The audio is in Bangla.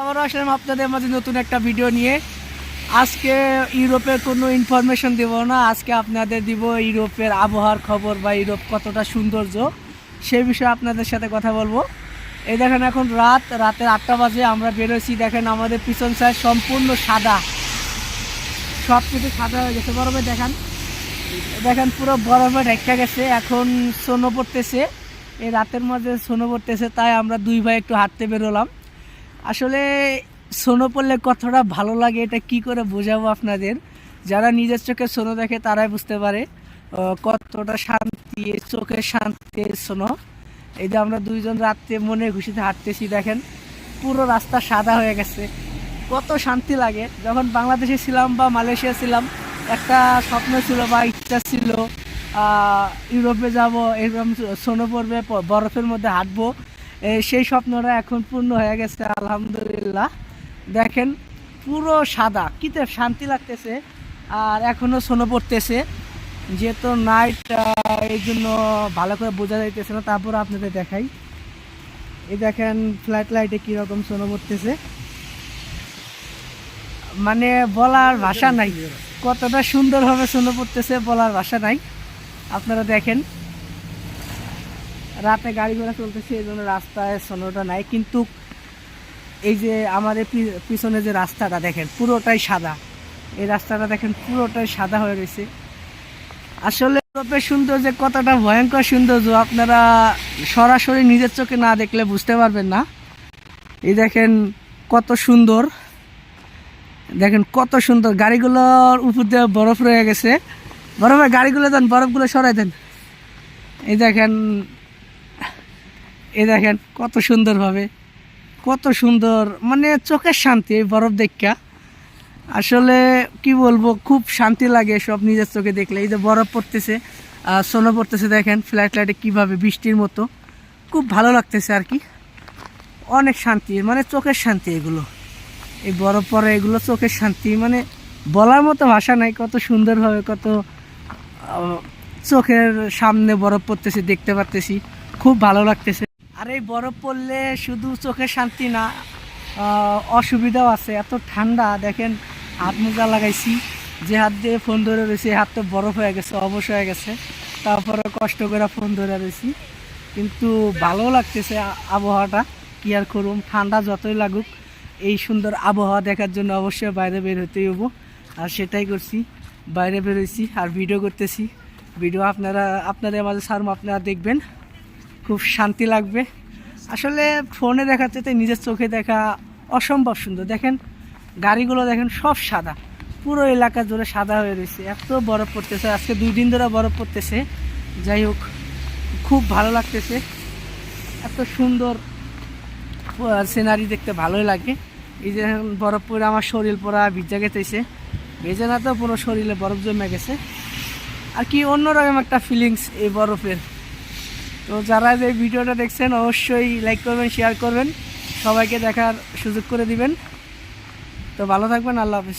আবারও আসলাম আপনাদের মাঝে নতুন একটা ভিডিও নিয়ে। আজকে ইউরোপের কোনো ইনফরমেশন দেব না, আজকে আপনাদের দিব ইউরোপের আবহাওয়ার খবর বা ইউরোপ কতটা সৌন্দর্য, সে বিষয়ে আপনাদের সাথে কথা বলব। এই দেখেন এখন রাত, রাতের আটটা বাজে, আমরা বেরোছি দেখেন আমাদের পিছন সাইড সম্পূর্ণ সাদা। সব কিছু সাদা হয়ে গেছে বরফে দেখেন। দেখেন পুরো বরফে ঢেকা গেছে, এখন সোনো পড়তেছে। এই রাতের মধ্যে সোনো পড়তেছে, তাই আমরা দুই ভাই একটু হাঁটতে বেরোলাম। আসলে সোনো পড়লে কতটা ভালো লাগে এটা কি করে বোঝাবো আপনাদের? যারা নিজের চোখে সোনো দেখে তারাই বুঝতে পারে কতটা শান্তি, চোখের শান্তি সোনো। এই যে আমরা দুইজন রাত্রে মনে খুশিতে হাঁটতেছি, দেখেন, পুরো রাস্তা সাদা হয়ে গেছে। কত শান্তি লাগে। যখন বাংলাদেশে ছিলাম বা মালয়েশিয়া ছিলাম, একটা স্বপ্ন ছিল বা ইচ্ছা ছিল ইউরোপে যাব, এরকম সোনো পড়বে বরফের মধ্যে হাঁটবো। সেই স্বপ্নটা এখন পূর্ণ হয়ে গেছে, আলহামদুলিল্লাহ। দেখেন, পুরো সাদা কিতে শান্তি লাগতেছে। আর এখনও সোনো পড়তেছে, যেহেতু নাইট এই জন্য ভালো করে বোঝা যাইতেছে না। তারপর আপনাদের দেখাই। এই দেখেন ফ্ল্যাট লাইটে কীরকম সোনো পড়তেছে। মানে বলার ভাষা নাই। কতটা সুন্দরভাবে সোনো পড়তেছে বলার ভাষা নাই। আপনারা দেখেন। রাতে গাড়ি ঘোড়া চলতেছে এই জন্য রাস্তায় সোনোটা নাই, কিন্তু এই যে আমাদের পিছনে যে রাস্তাটা দেখেন, পুরোটাই সাদা। এই রাস্তাটা দেখেন, পুরোটাই সাদা হয়ে রয়েছে। আসলে ইউরোপের সৌন্দর্য, কতটা ভয়ঙ্কর সৌন্দর্য, আপনারা সরাসরি নিজের চোখে না দেখলে বুঝতে পারবেন না। এই দেখেন, কত সুন্দর। দেখেন, কত সুন্দর। গাড়িগুলোর উপর দিয়ে বরফ রয়ে গেছে। বরফের গাড়িগুলো দেন, বরফগুলো সরাই দেন। এই দেখেন এই দেখেন, কত সুন্দরভাবে, কত সুন্দর মানে চোখের শান্তি এই বরফ দেখা। আসলে কি বলব, খুব শান্তি লাগে সব নিজের চোখে দেখলে। এই যে বরফ পড়তেছে আর সোনো পড়তেছে দেখেন ফ্ল্যাট লাইটে কীভাবে বৃষ্টির মতো। খুব ভালো লাগতেছে আর কি। অনেক শান্তি মানে চোখের শান্তি এগুলো। এই বরফ পরে এগুলো চোখের শান্তি মানে বলার মতো ভাষা নাই, কত সুন্দরভাবে, কত চোখের সামনে বরফ পড়তেছে, দেখতে পারতেছি। খুব ভালো লাগতেছে। আর এই বরফ পড়লে শুধু চোখে শান্তি না অসুবিধাও আছে। এত ঠান্ডা, দেখেন, হাত মোজা লাগাইছি, যে হাত দিয়ে ফোন ধরে রয়েছি হাত তো বরফ হয়ে গেছে, অবশ হয়ে গেছে। তারপরে কষ্ট করে ফোন ধরে রয়েছি। কিন্তু ভালো লাগতেছে আবহাওয়াটা, কি আর করুম, ঠান্ডা যতই লাগুক, এই সুন্দর আবহাওয়া দেখার জন্য অবশ্যই বাইরে বের হতেই হব আর সেটাই করছি, বাইরে বেরোইছি আর ভিডিও করতেছি। ভিডিও আপনারা, আপনাদের মাঝে সারম, আপনারা দেখবেন। খুব শান্তি লাগবে। আসলে ফোনে দেখার চেয়ে নিজের চোখে দেখা অসম্ভব সুন্দর। দেখেন, গাড়িগুলো দেখেন সব সাদা। পুরো এলাকা জুড়ে সাদা হয়ে রয়েছে। এত বরফ পড়তেছে। আজকে দুই দিন ধরে বরফ পড়তেছে। যাই হোক, খুব ভালো লাগতেছে। এত সুন্দর সিনারি দেখতে ভালোই লাগে। এই যে বরফ পরে আমার শরীর পরা ভিজা গেতেছে। ভেজে না তো পুরো শরীরে বরফ জমে গেছে। আর কি অন্যরকম একটা ফিলিংস এই বরফের। তো যারা যে ভিডিওটা দেখছেন, অবশ্যই লাইক করবেন শেয়ার করবেন। সবাইকে দেখার সুযোগ করে দিবেন। তো ভালো থাকবেন, আল্লাহ হাফিজ।